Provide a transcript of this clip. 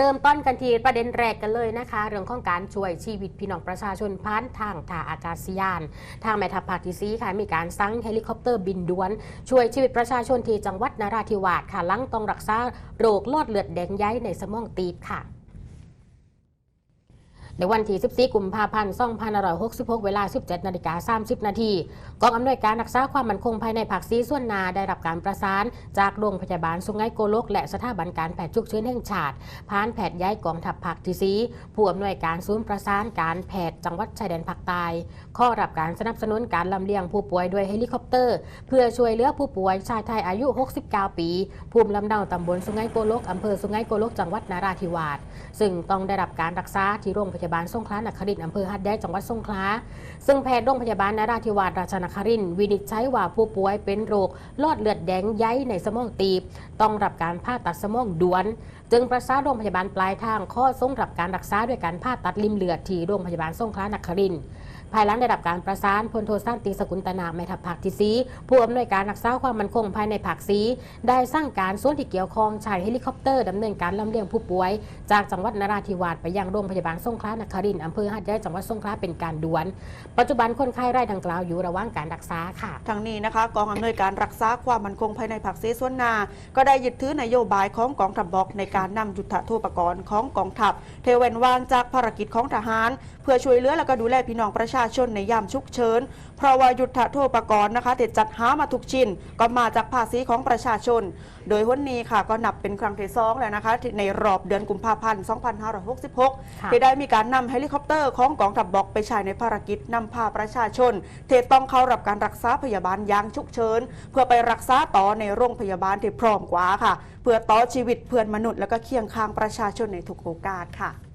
เริ่มต้นกันทีประเด็นแรกกันเลยนะคะ เรื่องของการช่วยชีวิตพี่น้องประชาชนผ่านทางท่าอากาศยาน ทางแม่ทัพภาคที่สีค่ะมีการสั่งเฮลิคอปเตอร์บินด่วน ช่วยชีวิตประชาชนที่จังหวัดนราธิวาสค่ะลังต้องรักษาโรคลอดเลือดแดงย้ายในสมองตีบค่ะ ในวันที่14กุมภาพันธ์2566 เวลา 17นาฬิกา30 นาทีกองอำนวยการรักษาความมั่นคงภายในภาคซีส่วนนาได้รับการประสาน จากโรงพยาบาลสุไหงโกลก และสถาบันการแพทย์ฉุกเฉินแห่งชาติผ่านแพทย์ย้ายกองทัพภาคที่สีผู้อำนวยการศูนย์ประสานการแพทย์จังหวัดชายแดนภาคใต้ข้อรับการสนับสนุนการลำเลียงผู้ป่วยด้วยเฮลิคอปเตอร์ เพื่อช่วยเหลือผู้ป่วยชายไทยอายุ 69 ปี ภูมิลำเนาตำบลสุไหงโกลกอำเภอสุไหงโกลกจังหวัดนราธิวาสซึ่งต้องได้รับการรักษาที่โรงพยาบาลบาลสงขลานครินทร์อำเภอหัดใหญ่จังหวัดสงขลาซึ่งแพทย์โรงพยาบาลนราธิวาสราชนครินทร์วินิจฉัยว่าผู้ป่วยเป็นโรคลอดเลือดแดงใยในสมองตีบ ต้องรับการผ่าตัดสมองด่วน จึงประสานโรงพยาบาลปลายทางข้อส่งรับการรักษาด้วยการผ่าตัดริมเลือดที่โรงพยาบาลสงขลานครินทร์ ภายหลังได้รับการประสานพลโทสั้นติสกุลตนาแม่ทัพภาคที่สีผู้อำนวยการรักษาความมั่นคงภายในภาคสีได้สั่งการส่วนที่เกี่ยวข้องใช้เฮลิคอปเตอร์ดำเนินการลำเลียงผู้ป่วย จากจังหวัดนราธิวาสไปยังโรงพยาบาลสงขลานครินทร์อำเภอหัดใหญ่จังหวัดสงขลาเป็นการด่วน ปัจจุบันคนไข้รายดังกล่าวอยู่ระหว่างการรักษาค่ะทั้งนี้นะคะกองอำนวยการรักษาความมั่นคงภายในผักซีส่วนนา ก็ได้ยึดถือนโยบายของกองทัพบกในการนำยุทธโทปกรณ์ของกองทัพเทเวนวางจากภารกิจของทหาร พื่อช่วยเหลือและก็ดูแลพี่น้องประชาชนในยามฉุกเฉินเพราะว่ายุทธโทปกรณ์นะคะเด็ดจัดหามาทุกชิ้นก็มาจากภาษีของประชาชน โดยวันนี้ค่ะก็นับเป็นครั้งที่สองแล้วนะคะที่ในรอบเดือนกุมภาพันธ์ 2566ค่ะที่ได้มีการนำเฮลิคอปเตอร์ของกองทัพบกไปใช้ในภารกิจนำพาประชาชนที่ต้องเข้ารับการรักษาพยาบาลอย่างฉุกเฉินเพื่อไปรักษาต่อในโรงพยาบาลที่พร้อมกว่าค่ะ เพื่อต่อชีวิตเพื่อนมนุษย์ และก็เคียงข้างประชาชนในทุกโอกาสค่ะ